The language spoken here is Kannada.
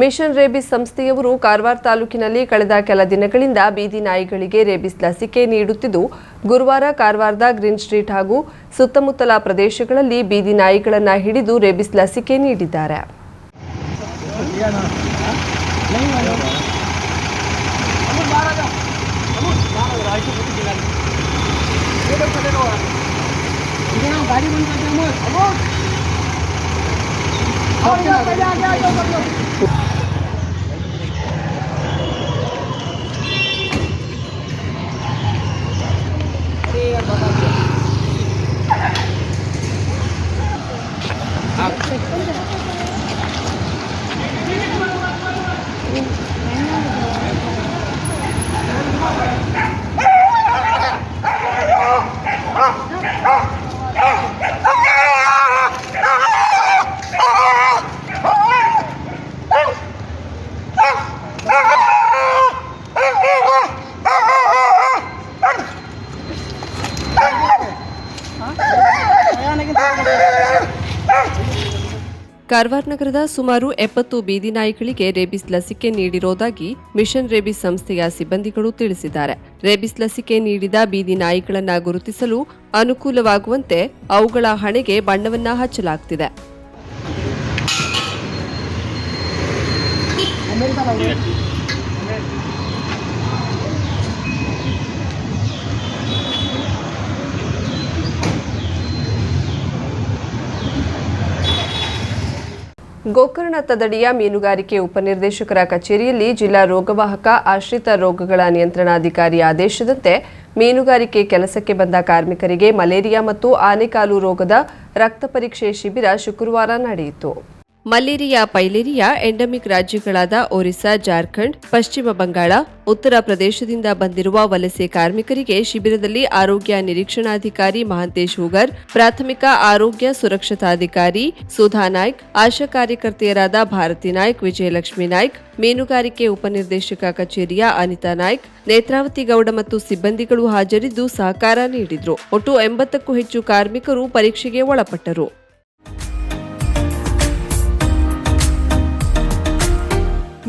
ಮಿಷನ್ ರೇಬಿಸ್ ಸಂಸ್ಥೆಯವರು ಕಾರವಾರ ತಾಲೂಕಿನಲ್ಲಿ ಕಳೆದ ಕೆಲ ದಿನಗಳಿಂದ ಬೀದಿ ನಾಯಿಗಳಿಗೆ ರೇಬಿಸ್ ಲಸಿಕೆ ನೀಡುತ್ತಿದ್ದು, ಗುರುವಾರ ಕಾರವಾರದ ಗ್ರೀನ್ ಸ್ಟ್ರೀಟ್ ಹಾಗೂ ಸುತ್ತಮುತ್ತಲ ಪ್ರದೇಶಗಳಲ್ಲಿ ಬೀದಿ ನಾಯಿಗಳನ್ನು ಹಿಡಿದು ರೇಬಿಸ್ ಲಸಿಕೆ ನೀಡಿದ್ದಾರೆ. 好，一个，加，油，ಕಾರವಾರ ನಗರದ ಸುಮಾರು ಎಪ್ಪತ್ತು ಬೀದಿ ನಾಯಿಗಳಿಗೆ ರೇಬಿಸ್ ಲಸಿಕೆ ನೀಡಿರೋದಾಗಿ ಮಿಷನ್ ರೇಬಿಸ್ ಸಂಸ್ಥೆಯ ಸಿಬ್ಬಂದಿಗಳು ತಿಳಿಸಿದ್ದಾರೆ. ರೇಬಿಸ್ ಲಸಿಕೆ ನೀಡಿದ ಬೀದಿ ನಾಯಿಗಳನ್ನು ಗುರುತಿಸಲು ಅನುಕೂಲವಾಗುವಂತೆ ಅವುಗಳ ಹಣೆಗೆ ಬಣ್ಣವನ್ನ ಹಚ್ಚಲಾಗ್ತಿದೆ. ಗೋಕರ್ಣ ತದಡಿಯ ಮೀನುಗಾರಿಕೆ ಉಪನಿರ್ದೇಶಕರ ಕಚೇರಿಯಲ್ಲಿ ಜಿಲ್ಲಾ ರೋಗವಾಹಕ ಆಶ್ರಿತ ರೋಗಗಳ ನಿಯಂತ್ರಣಾಧಿಕಾರಿ ಆದೇಶದಂತೆ ಮೀನುಗಾರಿಕೆ ಕೆಲಸಕ್ಕೆ ಬಂದ ಕಾರ್ಮಿಕರಿಗೆ ಮಲೇರಿಯಾ ಮತ್ತು ಆನೆಕಾಲು ರೋಗದ ರಕ್ತ ಪರೀಕ್ಷೆ ಶಿಬಿರ ಶುಕ್ರವಾರ ನಡೆಯಿತು. ಮಲೇರಿಯಾ, ಪೈಲೇರಿಯಾ, ಎಂಡಮಿಕ್ ರಾಜ್ಯಗಳಾದ ಒರಿಸ್ಸಾ, ಜಾರ್ಖಂಡ್, ಪಶ್ಚಿಮ ಬಂಗಾಳ, ಉತ್ತರ ಪ್ರದೇಶದಿಂದ ಬಂದಿರುವ ವಲಸೆ ಕಾರ್ಮಿಕರಿಗೆ ಶಿಬಿರದಲ್ಲಿ ಆರೋಗ್ಯ ನಿರೀಕ್ಷಣಾಧಿಕಾರಿ ಮಹಾಂತೇಶ್ ಹೂಗರ್, ಪ್ರಾಥಮಿಕ ಆರೋಗ್ಯ ಸುರಕ್ಷತಾಧಿಕಾರಿ ಸುಧಾ ನಾಯ್ಕ್, ಆಶಾ ಕಾರ್ಯಕರ್ತೆಯರಾದ ಭಾರತಿ ನಾಯ್ಕ್, ವಿಜಯಲಕ್ಷ್ಮಿ ನಾಯ್ಕ್, ಮೀನುಗಾರಿಕೆ ಉಪನಿರ್ದೇಶಕ ಕಚೇರಿಯ ಅನಿತಾ ನಾಯ್ಕ್, ನೇತ್ರಾವತಿ ಗೌಡ ಮತ್ತು ಸಿಬ್ಬಂದಿಗಳು ಹಾಜರಿದ್ದು ಸಹಕಾರ ನೀಡಿದ್ರು. ಒಟ್ಟು ಎಂಬತ್ತಕ್ಕೂ ಹೆಚ್ಚು ಕಾರ್ಮಿಕರು ಪರೀಕ್ಷೆಗೆ ಒಳಪಟ್ಟರು.